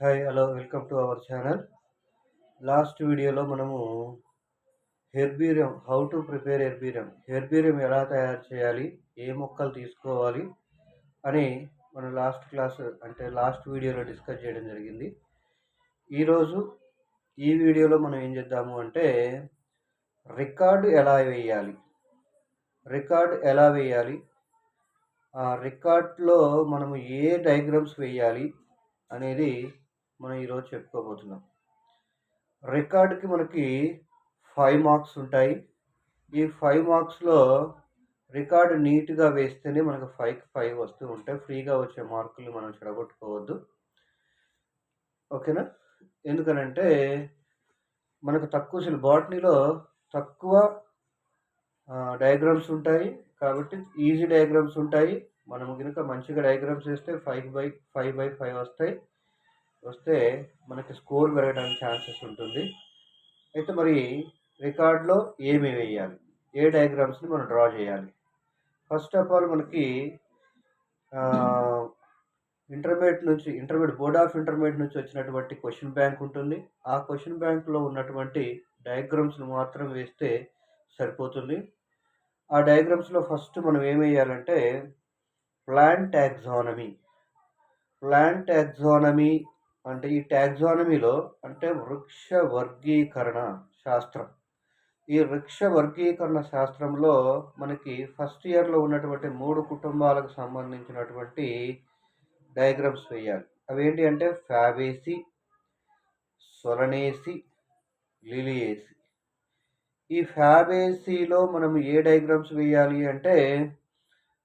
Hi hello welcome to our channel last వీడియోలో మనము herbarium how to prepare herbarium herbarium ఎలా తయారు చేయాలి? ఏ మొక్కలు తీసుకోవాలి? అని మనం లాస్ట్ క్లాస్ అంటే లాస్ట్ వీడియోలో డిస్కస్ చేయడం జరిగింది. ఈరోజు ఈ వీడియోలో మనం ఏం చేద్దాము అంటే రికార్డు ఎలా వేయాలి? రికార్డ్ ఎలా వేయాలి? ఆ రికార్డ్లో మనము ఏ డయాగ్రామ్స్ వేయాలి అనేది మనం ఈరోజు చెప్పుకోబోతున్నాం. రికార్డ్కి మనకి ఫైవ్ మార్క్స్ ఉంటాయి. ఈ ఫైవ్ మార్క్స్లో రికార్డ్ నీట్గా వేస్తేనే మనకు ఫైవ్ ఫైవ్ వస్తూ ఉంటాయి. ఫ్రీగా వచ్చే మార్కులు మనం చెడగొట్టుకోవద్దు. ఓకేనా? ఎందుకనంటే మనకు తక్కువ అసలు బాటనీలో తక్కువ డయాగ్రామ్స్ ఉంటాయి. కాబట్టి ఈజీ డయాగ్రామ్స్ ఉంటాయి. మనం కనుక మంచిగా డయాగ్రామ్స్ వేస్తే five by five by five వస్తాయి. వస్తే మనకి స్కోర్ పెరగడానికి ఛాన్సెస్ ఉంటుంది. అయితే మరి రికార్డ్లో ఏమి వేయాలి? ఏ డయాగ్రామ్స్ని మనం డ్రా చేయాలి? ఫస్ట్ ఆఫ్ ఆల్ మనకి ఇంటర్మీడియట్ నుంచి ఇంటర్మీడియట్ బోర్డ్ ఆఫ్ ఇంటర్మీడియట్ నుంచి వచ్చినటువంటి క్వశ్చన్ బ్యాంక్ ఉంటుంది. ఆ క్వశ్చన్ బ్యాంక్లో ఉన్నటువంటి డయాగ్రామ్స్ని మాత్రం వేస్తే సరిపోతుంది. ఆ డయాగ్రామ్స్లో ఫస్ట్ మనం ఏం వేయాలంటే ప్లాంట్ టాక్సానమీ. ప్లాంట్ టాక్సానమీ అంటే ఈ టాక్సానమీలో అంటే వృక్ష వర్గీకరణ శాస్త్రం. ఈ వృక్ష వర్గీకరణ శాస్త్రంలో మనకి ఫస్ట్ ఇయర్లో ఉన్నటువంటి మూడు కుటుంబాలకు సంబంధించినటువంటి డయాగ్రామ్స్ వేయాలి. అవి ఏంటి అంటే ఫ్యాబేసి సొలనేసి లిలియేసి. ఈ ఫ్యాబేసీలో మనం ఏ డయాగ్రామ్స్ వేయాలి అంటే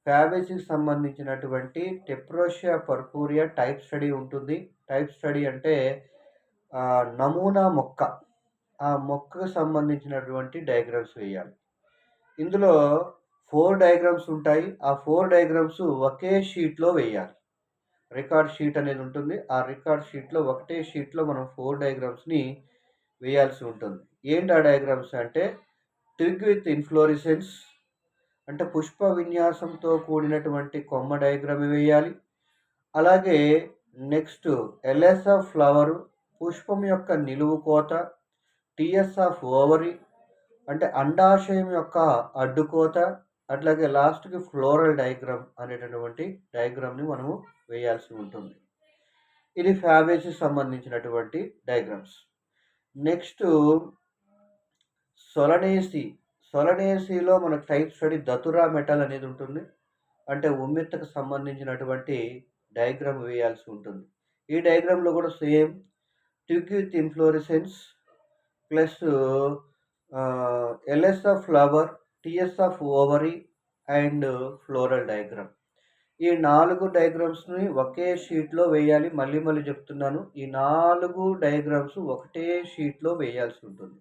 క్యాబేజీకి సంబంధించినటువంటి టెప్రోషియా పర్పూరియా టైప్ స్టడీ ఉంటుంది. టైప్ స్టడీ అంటే నమూనా మొక్క. ఆ మొక్కకు సంబంధించినటువంటి డయాగ్రామ్స్ వేయాలి. ఇందులో ఫోర్ డయాగ్రామ్స్ ఉంటాయి. ఆ ఫోర్ డయాగ్రామ్స్ ఒకే షీట్లో వేయాలి. రికార్డ్ షీట్ అనేది ఉంటుంది. ఆ రికార్డ్ షీట్లో ఒకటే షీట్లో మనం ఫోర్ డయాగ్రామ్స్ని వేయాల్సి ఉంటుంది. ఏంటి ఆ డయాగ్రామ్స్ అంటే ట్రిగ్ విత్ ఇన్ఫ్లోరిసెన్స్ అంటే పుష్ప విన్యాసంతో కూడినటువంటి కొమ్మ డయాగ్రామ్ వేయాలి. అలాగే నెక్స్ట్ ఎల్ఎస్ ఆఫ్ ఫ్లవర్ పుష్పం యొక్క నిలువు కోత టిఎస్ ఆఫ్ ఓవరీ అంటే అండాశయం యొక్క అడ్డుకోత అట్లాగే లాస్ట్కి ఫ్లోరల్ డయాగ్రామ్ అనేటటువంటి డయాగ్రామ్ని మనము వేయాల్సి ఉంటుంది. ఇది ఫ్యాబేసి సంబంధించినటువంటి డయాగ్రామ్స్. నెక్స్ట్ సొలనేసి సొలనేసిలో మనకు టైప్ స్టడీ దతురా మెటల్ అనేది ఉంటుంది. అంటే ఉమ్మెత్తకు సంబంధించినటువంటి డయాగ్రామ్ వేయాల్సి ఉంటుంది. ఈ డయాగ్రామ్లో కూడా same ట్యూక్ with inflorescence plus LS of flower TS of ovary and floral diagram ఈ నాలుగు డయాగ్రామ్స్ని ఒకే షీట్లో వేయాలి. మళ్ళీ మళ్ళీ చెప్తున్నాను. ఈ నాలుగు డయాగ్రామ్స్ ఒకటే షీట్లో వేయాల్సి ఉంటుంది.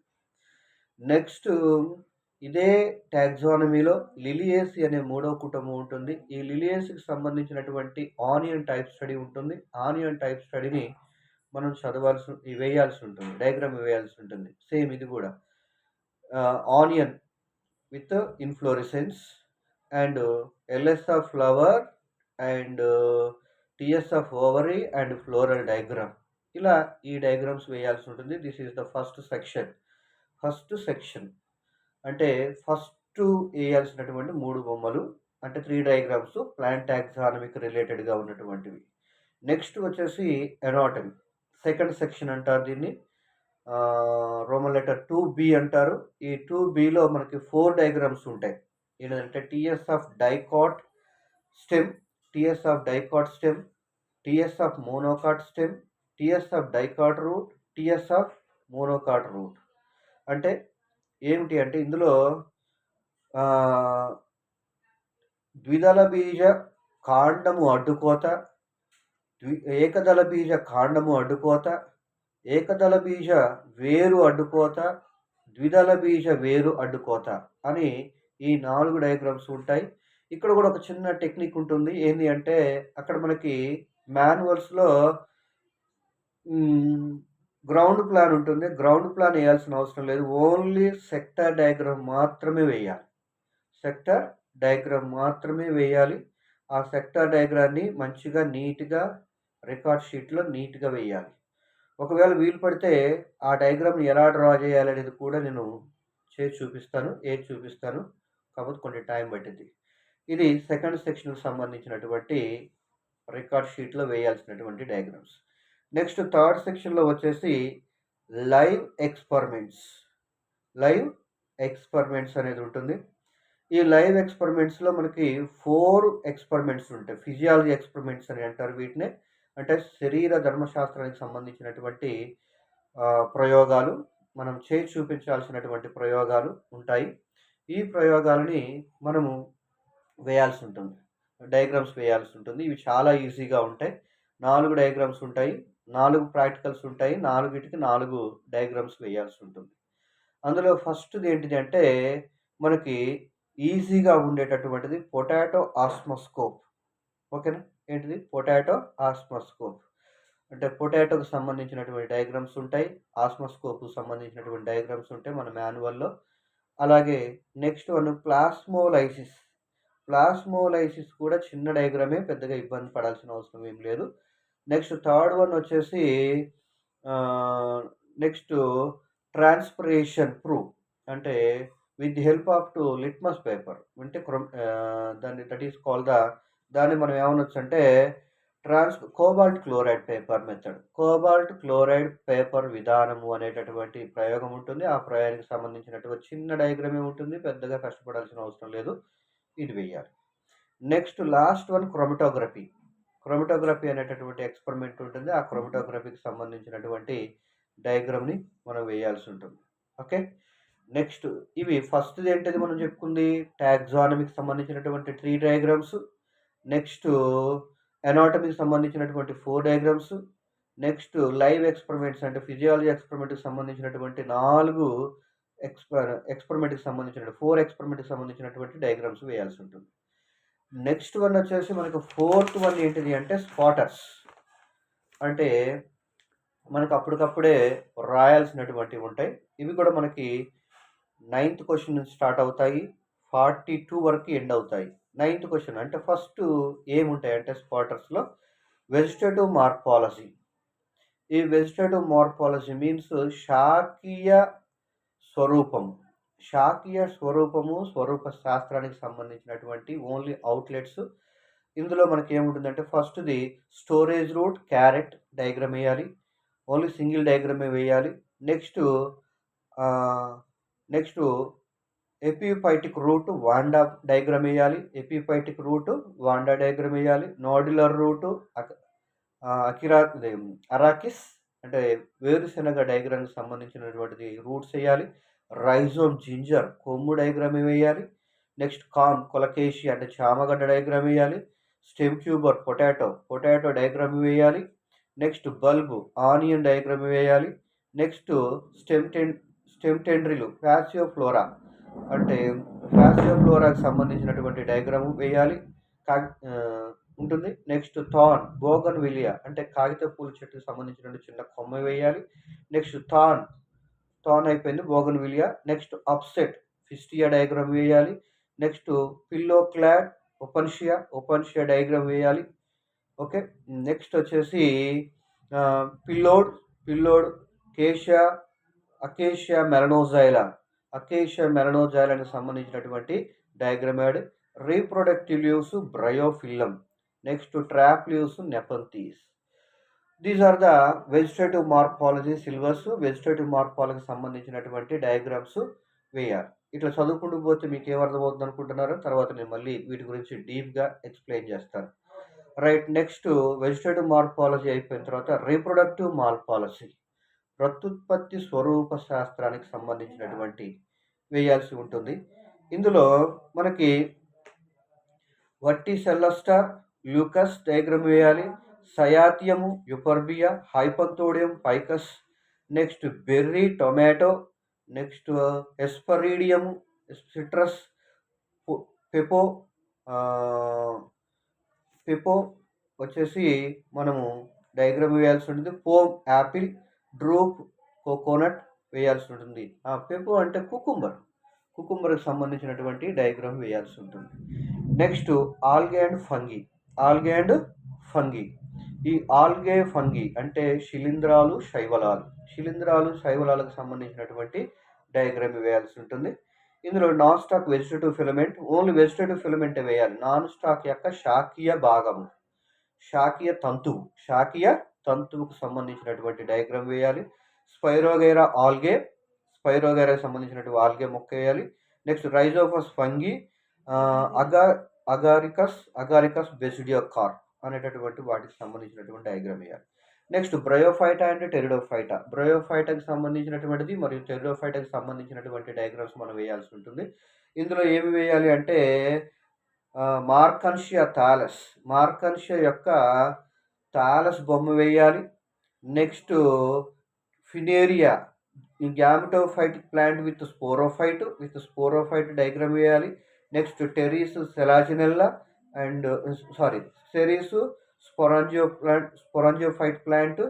నెక్స్ట్ ఇదే టాక్సానమీలో లిలియేసి అనే మూడో కుటుంబం ఉంటుంది. ఈ లిలియేసికి సంబంధించినటువంటి ఆనియన్ టైప్ స్టడీ ఉంటుంది. ఆనియన్ టైప్ స్టడీని మనం చదవాల్సి వేయాల్సి ఉంటుంది. డయాగ్రామ్ వేయాల్సి ఉంటుంది. సేమ్ ఇది కూడా. Onion with inflorescence and LS of flower and TS of ovary and floral diagram. ఇలా ఈ డయాగ్రామ్స్ వేయాల్సి ఉంటుంది. This is the first section. First section. అంటే ఫస్ట్ వేయాల్సినటువంటి మూడు బొమ్మలు అంటే త్రీ డయాగ్రామ్స్ ప్లాంట్ టాక్సానమిక్ రిలేటెడ్గా ఉన్నటువంటివి. నెక్స్ట్ వచ్చేసి ఎనాటమీ. సెకండ్ సెక్షన్ అంటారు దీన్ని. రోమన్ లెటర్ టూ బి అంటారు. ఈ టూ బిలో మనకి ఫోర్ డయాగ్రామ్స్ ఉంటాయి. ఏంటంటే TS of dicot stem TS of dicot stem TS of monocot stem TS of dicot root TS of monocot root. అంటే ఏమిటి అంటే ఇందులో ద్విదళ బీజ కాండము అడ్డుకోత ద్వి ఏకదళ బీజ కాండము అడ్డుకోత ఏకదళ బీజ వేరు అడ్డుకోత ద్విదళ బీజ వేరు అడ్డుకోత అని ఈ నాలుగు డయాగ్రామ్స్ ఉంటాయి. ఇక్కడ కూడా ఒక చిన్న టెక్నిక్ ఉంటుంది. ఏంటి అంటే అక్కడ మనకి మాన్యువల్స్లో గ్రౌండ్ ప్లాన్ ఉంటుంది గ్రౌండ్ ప్లాన్ వేయాల్సిన అవసరం లేదు ఓన్లీ సెక్టర్ డయాగ్రామ్ మాత్రమే వేయాలి సెక్టర్ డయాగ్రామ్ మాత్రమే వేయాలి ఆ సెక్టర్ డయాగ్రామ్ని మంచిగా నీట్గా రికార్డ్ షీట్లో నీట్గా వేయాలి ఒకవేళ వీలు పడితే ఆ డయాగ్రామ్‌ని ఎలా డ్రా చేయాలనేది కూడా నేను చేసి చూపిస్తాను. ఏది చూపిస్తాను. కాకపోతే కొంచెం టైం పట్టింది ఇది సెకండ్ సెక్షన్‌కి సంబంధించినటువంటి రికార్డ్ షీట్‌లో వేయాల్సినటువంటి డయాగ్రామ్స్. నెక్స్ట్ థర్డ్ సెక్షన్‌లో వచ్చేసి లైవ్ ఎక్స్‌పెరిమెంట్స్. లైవ్ ఎక్స్‌పెరిమెంట్స్ అనేది ఉంటుంది. ఈ లైవ్ ఎక్స్‌పెరిమెంట్స్‌లో మనకి ఫోర్ ఎక్స్‌పెరిమెంట్స్ ఉంటాయి. ఫిజియాలజీ ఎక్స్‌పెరిమెంట్స్ అని అంటారు వీటిని. అంటే శరీర ధర్మశాస్త్రానికి సంబంధించినటువంటి ప్రయోగాలు మనం చేసి చూపించాల్సినటువంటి ప్రయోగాలు ఉంటాయి. ఈ ప్రయోగాలని మనము వేయాల్సి ఉంటుంది. డయాగ్రామ్స్ వేయాల్సి ఉంటుంది. ఇవి చాలా ఈజీగా ఉంటాయి. నాలుగు డయాగ్రామ్స్ ఉంటాయి. నాలుగు ప్రాక్టికల్స్ ఉంటాయి. 4టికి 4 డయాగ్రామ్స్ వేయాల్సి ఉంటుంది. అందులో ఫస్ట్‌ది ఏంటిది అంటే మనకి ఈజీగా ఉండేటటువంటిది పొటాటో ఆస్మోస్కోప్. ఓకేనా? ఏంటిది? Potato osmoscope. అంటే పొటాటోకి సంబంధించినటువంటి డయాగ్రామ్స్ ఉంటాయి. ఆస్మోస్కోప్‌కి సంబంధించినటువంటి డయాగ్రామ్స్ ఉంటాయి మన మాన్యువల్‌లో. అలాగే నెక్స్ట్ వన్ ప్లాస్మోలైసిస్. ప్లాస్మోలైసిస్ కూడా చిన్న డయాగ్రామే పెద్దగా ఇబ్బంది పడాల్సిన అవసరం ఏం లేదు. నెక్స్ట్ థర్డ్ వన్ వచ్చేసి నెక్స్ట్ ట్రాన్స్‌పిరేషన్ ప్రూఫ్. అంటే with the help of two litmus paper. అంటే క్రొమ్ దాన్ని దట్ ఈస్ కాల్ ద దాన్ని మనం ఏమనొచ్చంటే trans cobalt chloride paper method. Cobalt chloride paper విధానము అనేటటువంటి ప్రయోగం ఉంటుంది. ఆ ప్రయోగానికి సంబంధించినటువంటి చిన్న డయాగ్రామే ఉంటుంది. పెద్దగా కష్టపడాల్సిన అవసరం లేదు. ఇది వేయాలి. Next last one chromatography. Chromatography అనేటటువంటి ఎక్స్‌పెరిమెంట్ ఉంటుంది. ఆ క్రోమటోగ్రఫీకి సంబంధించినటువంటి డయాగ్రామ్‌ని మనం వేయాల్సి ఉంటుంది. ఓకే. నెక్స్ట్ ఇవి ఫస్ట్‌ది ఏంటిది మనం చెప్పుకుంది టాక్సానమీకి సంబంధించినటువంటి 3 డయాగ్రామ్స్. నెక్స్ట్ అనాటమీకి సంబంధించినటువంటి 4 డయాగ్రామ్స్. నెక్స్ట్ లైవ్ ఎక్స్‌పెరిమెంట్స్ అంటే ఫిజియాలజీ ఎక్స్‌పెరిమెంట్‌కి సంబంధించినటువంటి 4 ఎక్స్‌పర్ ఎక్స్‌పెరిమెంట్‌కి సంబంధించిన 4 ఎక్స్‌పెరిమెంట్‌కి సంబంధించినటువంటి డయాగ్రామ్స్ వేయాల్సి ఉంటుంది. నెక్స్ట్ వన్ వచ్చేసి మనకు ఫోర్త్ వన్ ఏంటిది అంటే స్పాటర్స్. అంటే మనకు అప్పటికప్పుడే రాయాల్సినటువంటివి ఉంటాయి. ఇవి కూడా మనకి నైన్త్ క్వశ్చన్ నుంచి స్టార్ట్ అవుతాయి. 42 వరకు ఎండ్ అవుతాయి. నైన్త్ క్వశ్చన్ అంటే ఫస్ట్ ఏముంటాయంటే స్పాటర్స్‌లో వెజిటేటివ్ మార్ఫాలజీ. ఈ వెజిటేటివ్ మార్ఫాలజీ మీన్స్ శాఖీయ స్వరూపం శాకీయ స్వరూపము, స్వరూప శాస్త్రానికి సంబంధించినటువంటి ఓన్లీ అవుట్‌లెట్స్. ఇందులో మనకి ఏముంటుందంటే ఫస్ట్‌ది స్టోరేజ్ రూట్, క్యారెట్ డయాగ్రామ్ వేయాలి ఓన్లీ సింగిల్ డయాగ్రామే వేయాలి. Next next epiphytic root vanda diagram వేయాలి ఎపిఫైటిక్ రూట్ వాండా డయాగ్రామ్ వేయాలి నోడ్యులర్ రూట్ అకిరా అరాకిస్ అంటే వేరుశెనగ డయాగ్రామ్‌కి సంబంధించినటువంటిది రూట్స్ వేయాలి రైజోమ్ జింజర్ కొమ్ము డయాగ్రామ్ వేయాలి. నెక్స్ట్ కామ్ కొలకేసి అంటే చామగడ్డ డయాగ్రామ్ వేయాలి stem tuber potato, potato diagram వేయాలి. నెక్స్ట్ బల్బ్ ఆనియన్ డయాగ్రామ్ వేయాలి. Next stem ten stem tendril passiflora అంటే పాసియోఫ్లోరాకి సంబంధించినటువంటి డయాగ్రామ్ వేయాలి. కా ఉంటుంది. నెక్స్ట్ థార్న్ బోగన్‌విలియా అంటే కాగిత పూల చెట్టుకి సంబంధించినటువంటి చిన్న కొమ్మ వేయాలి. నెక్స్ట్ థాన్ టాన్ అయిపోయింది. Bougainvillea. Next offset pistia diagram వేయాలి. Next phylloclade opuntia, opuntia diagram వేయాలి. ఓకే. నెక్స్ట్ వచ్చేసి phyllode, phyllode acacia, acacia melanoxylon, acacia మెలనోజైలానికి సంబంధించినటువంటి diagram and reproductive leaves bryophyllum. Next trap leaves nepenthes these are the vegetative morphology syllabus. Vegetative మార్ఫాలజీకి సంబంధించినటువంటి diagrams వేయాలి. ఇట్లా చదువుకుంటూ పోతే మీకు ఏమర్థమవుతుంది అనుకుంటున్నారు? తర్వాత నేను మళ్ళీ వీటి గురించి డీప్‌గా ఎక్స్‌ప్లెయిన్ చేస్తాను. రైట్ నెక్స్ట్ వెజిటేటివ్ మార్ఫాలజీ అయిపోయిన తర్వాత రీప్రొడక్టివ్ మార్ఫాలజీ. ప్రత్యుత్పత్తి స్వరూప శాస్త్రానికి సంబంధించినటువంటి వేయాల్సి ఉంటుంది. ఇందులో మనకి వర్టిసెల్లస్టా, ల్యూకస్ డయాగ్రామ్ వేయాలి. Cyathium, euphorbia, hypanthodium ficus next berry, tomato, next hesperidium, citrus, pepo pepo వచ్చేసి మనము డయాగ్రామ్ వేయాల్సి ఉంటుంది. పోమ్ యాపిల్, డ్రూప్ కోకోనట్ వేయాల్సి ఉంటుంది. పెపో అంటే కుకుంబర్. కుకుంబర్‌కి సంబంధించినటువంటి డయాగ్రామ్ వేయాల్సి ఉంటుంది. Next algae and fungi. Algae and fungi. ఈ ఆల్గే ఫంగి అంటే శిలీంధ్రాలు శైవలాలు. శిలీంధ్రాలు శైవలాలకు సంబంధించినటువంటి డయాగ్రామ్ వేయాల్సి ఉంటుంది. ఇందులో nostoc vegetative filament only vegetative filament వేయాలి. నాన్ స్టాక్ యొక్క శాకీయ భాగము శాకీయ తంతువు శాకీయ తంతువుకు సంబంధించినటువంటి డయాగ్రామ్ వేయాలి. స్పైరోగైరా ఆల్గే స్పైరోగైరాకి సంబంధించినటువంటి ఆల్గే మొక్క వేయాలి. నెక్స్ట్ రైజోఫస్ ఫంగి అగా అగారికస్ అగారికస్ బెసిడియోకార్. అనేటటువంటి వాటికి సంబంధించినటువంటి డయాగ్రామ్ వేయాలి నెక్స్ట్ బ్రయోఫైటా అండ్ టెరిడోఫైటా బ్రయోఫైటాకి సంబంధించినటువంటిది మరియు టెరిడోఫైటాకి సంబంధించినటువంటి డయాగ్రామ్స్ మనం వేయాల్సి ఉంటుంది. ఇందులో ఏమి వేయాలి అంటే మార్కన్షియా థాలస్. మార్కన్షియా యొక్క థాలస్ బొమ్మ వేయాలి. Next funaria. Gametophyte plant with sporophyte with sporophyte diagram వేయాలి. Next pteris selaginella and sorry pteris sporangio plant sporangiophyte plant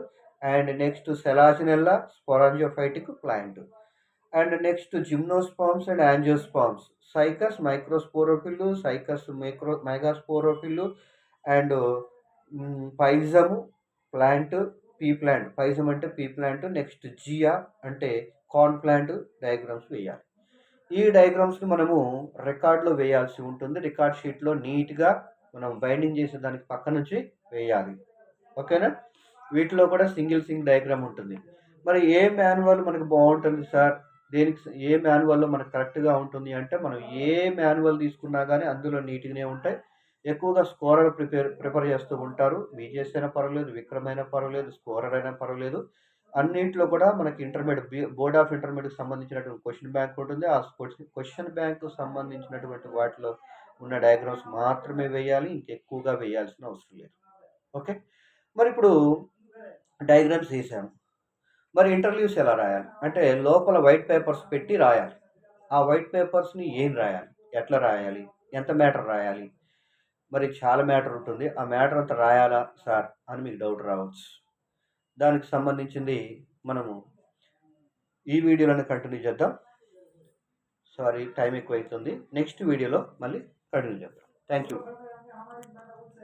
and next selaginella sporangiophytic plant. And next gymnosperms and angiosperms. Cycas microsporophyll cycas micro megasporophyll and pisum plant pea plant. Pisum అంటే pea plant next Jiya అంటే corn plant diagrams వేయాలి. ఈ డయాగ్రామ్స్ని మనము రికార్డులో వేయాల్సి ఉంటుంది. Record షీట్లో నీట్గా మనం బైండింగ్ చేసే దానికి పక్క నుంచి వేయాలి. ఓకేనా? వీటిలో కూడా సింగిల్ సింగ్ డయాగ్రామ్ ఉంటుంది. మరి ఏ మాన్యువల్ మనకు బాగుంటుంది సార్? దేనికి ఏ మాన్యువల్లో మనకు కరెక్ట్గా ఉంటుంది అంటే మనం ఏ మాన్యువల్ తీసుకున్నా కానీ అందులో నీట్గానే ఉంటాయి. ఎక్కువగా స్కోరర్ ప్రిపేర్ ప్రిపేర్ చేస్తూ ఉంటారు. బీజేఎస్ అయినా పర్వాలేదు విక్రమ్ అయినా పర్వాలేదు స్కోరర్ అయినా పర్వాలేదు. అన్నింటిలో కూడా మనకి ఇంటర్మీడియట్ బోర్డ్ ఆఫ్ ఇంటర్మీడియట్ సంబంధించినటువంటి క్వశ్చన్ బ్యాంక్ ఉంటుంది ఆ క్వశ్చన్ బ్యాంక్ సంబంధించినటువంటి వాటిలో ఉన్న డయాగ్రామ్స్ మాత్రమే వేయాలి ఇంకెక్కువగా వేయాల్సిన అవసరం లేదు. ఓకే? మరి ఇప్పుడు డయాగ్రామ్స్ వేసాము మరి ఇంటర్వ్యూస్ ఎలా రాయాలి? అంటే లోపల వైట్ పేపర్స్ పెట్టి రాయాలి. ఆ వైట్ పేపర్స్ని ఏం రాయాలి? ఎట్లా రాయాలి? ఎంత మ్యాటర్ రాయాలి? మరి చాలా మ్యాటర్ ఉంటుంది. ఆ మ్యాటర్ అంతా రాయాలా సార్? అని మీకు డౌట్ రావచ్చు. దానికి సంబంధించింది మనము ఈ వీడియోలోనే కంటిన్యూ చేద్దాం. సారీ టైం ఎక్కువ అవుతుంది నెక్స్ట్ వీడియోలో మళ్ళీ కంటిన్యూ చేద్దాం. Thank you